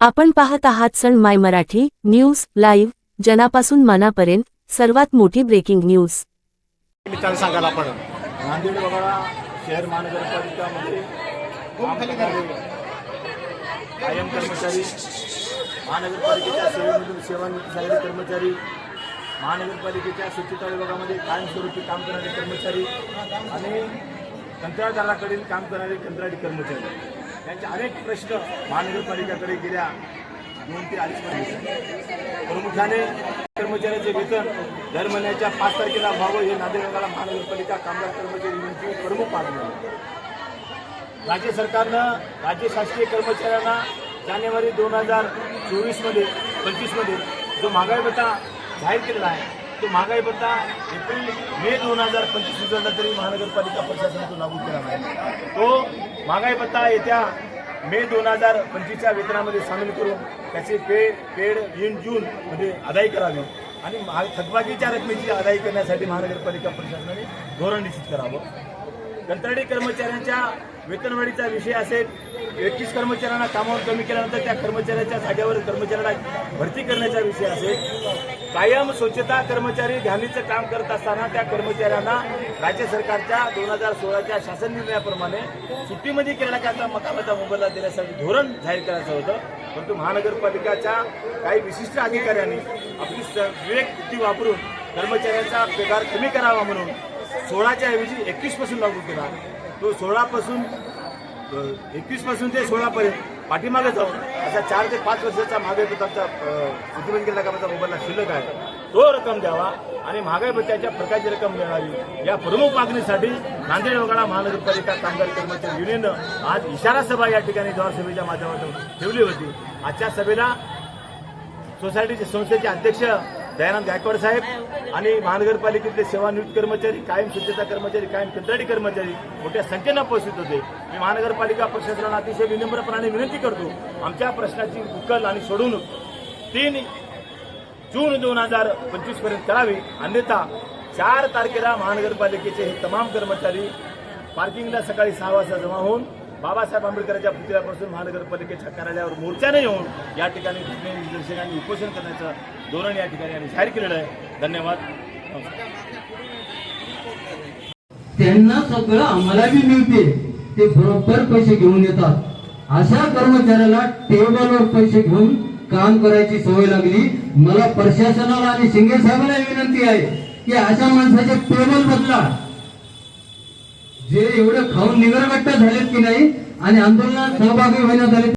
आपण पाहत आहात सण माय मराठी न्यूज लाईव्ह जनापासून मनापर्यंत सर्वात मोठी ब्रेकिंग न्यूज. सांगायला आपण. नांदेड वगळा शहर महानगरपालिकामध्ये कायम कर्मचारी महानगरपालिकेच्या सेवेमधून सेवानिवृत्त झालेले कर्मचारी महानगरपालिकेच्या स्वच्छता विभागामध्ये कायमस्वरूपी काम करणारे कर्मचारी आणि कंत्राटदाराकडील काम करणारे कंत्राटी कर्मचारी. यांचे अनेक प्रश्न महानगरपालिकाकडे गेल्या. दोन ते अडीच महिने प्रामुख्याने कर्मचाऱ्याचे वेतन दर महिन्याच्या पाच तारखेला व्हावं हे नागरिकांना महानगरपालिका कामगार कर्मचारी युनियनची प्रमुख मागणी आहे राज्य सरकारनं राज्य शासकीय कर्मचाऱ्यांना जानेवारी दोन हजार चोवीसमध्ये पंचवीसमध्ये जो महागाई भत्ता जाहीर केलेला आहे तो महागाई भत्ता एप्रिल मे दोन हजार पंचवीस रोजीला तरी महानगरपालिका प्रशासनातून लागू केला नाही. तो महागाई भत्ता येत्या मे दोन हजार पंचवीसच्या वेतनामध्ये सामील करून त्याचे पे पेड इन जूनमध्ये अदाई करावी. आणि महा थकबाकीच्या रकमेची अदाई करण्यासाठी महानगरपालिका प्रशासनाने धोरण निश्चित करावं. कंत्राटी कर्मचाऱ्यांच्या वेतनवाढीचा विषय असेल एकतीस कर्मचाऱ्यांना कामावर कमी केल्यानंतर त्या कर्मचाऱ्याच्या जागेवर कर्मचाऱ्याला भरती करण्याचा विषय असेल कायम स्वच्छता कर्मचारी ध्यानीचं काम करत असताना त्या कर्मचाऱ्यांना राज्य सरकारच्या दोन हजार सोळाच्या शासन निर्णयाप्रमाणे सुट्टीमध्ये केलेल्या मकामाचा मोबदला देण्यासाठी धोरण जाहीर करायचं होतं. परंतु महानगरपालिकाच्या काही विशिष्ट अधिकाऱ्यांनी आपली विवेक बुद्धी वापरून कर्मचाऱ्यांचा पगार कमी करावा म्हणून सोळाच्या ऐवजी एकवीसपासून लागू केला. तो सोळापासून एकवीसपासून ते सोळापर्यंत पाठीमागे जाऊन असा चार ते पाच वर्षाचा महागाई भत्ताचा प्रतिबंध केला कामाचा मोबाईलला शिल्लक आहे. तो रक्कम द्यावा आणि महागाई भत्त्याच्या प्रकारची रक्कम मिळावी. या प्रमुख मागणीसाठी नांदेड वगळा महानगरपालिका कामगार कर्मचारी युनियननं आज इशारा सभा या ठिकाणी जवाहर सभेच्या माध्यमातून ठेवली होती. आजच्या सभेला सोसायटीचे संस्थेचे अध्यक्ष दयानंद गायकवाड साहेब आणि महानगरपालिकेतले सेवानिवृत्त कर्मचारी कायम स्वच्छता कर्मचारी कायम कंत्राटी कर्मचारी मोठ्या संख्येनं उपस्थित होते. मी महानगरपालिका प्रशासनाला अतिशय विनम्रपणाने विनंती करतो आमच्या प्रश्नाची उकल आणि सोडवणूक तीन जून दोन हजार पंचवीसपर्यंत करावी. अन्यथा चार तारखेला महानगरपालिकेचे हे तमाम कर्मचारी पार्किंगला सकाळी सहा वाजता जमा होऊन बाबासाहेब आंबेडकरांच्या पुतळ्यापासून महानगरपालिकेच्या कार्यालयावर मोर्चाने येऊन या ठिकाणी धरणे निदर्शन आणि उपोषण करण्याचं धोरण या ठिकाणी आम्ही जाहीर केलेलं आहे. धन्यवाद. त्यांना सगळं आम्हाला बी मिळते. ते बरोबर पैसे घेऊन येतात. अशा कर्मचाऱ्याला टेबलवर पैसे घेऊन काम करायची सवय लागली. मला प्रशासनाला आणि शिंगे साहेबांना विनंती आहे की अशा माणसाचे टेबल बदला जे एवढे खाऊन निगरगट्ट झालेत की नाही आणि आंदोलनात सहभागी होण्यात आले